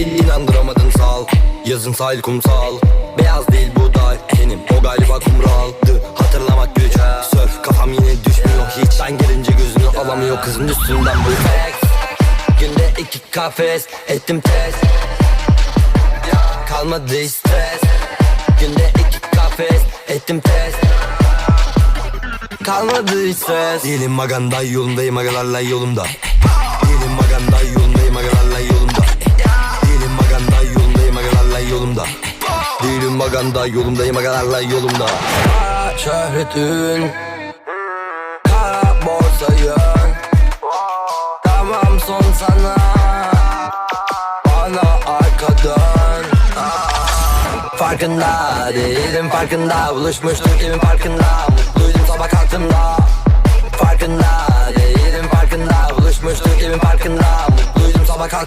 İnandıramadın sal. Yazın sahil kumsal. Beyaz değil buğday Benim o galiba kumraldı. Hatırlamak güç Sörf kafam yine düşmüyor. Hiç. Ben gelince gözünü alamıyor. Kızın üstünden bu text Günde iki kafes. Ettim test. Kalmadı stres. Günde iki kafes. Ettim test. Kalmadı stres. Değilim maganda yolundayım. Agalarla yolumda Değilim maganda yolumdayım agalarla yolumda. Kara şöhret ün Kara borsa yön Tamam son sana. Bana arka dön Ah, Farkında değilim farkında. Buluşmuştuk evin farkında? Mutluydum sabah kalktığımda. Farkında değilim farkında. Buluşmuştuk evin farkında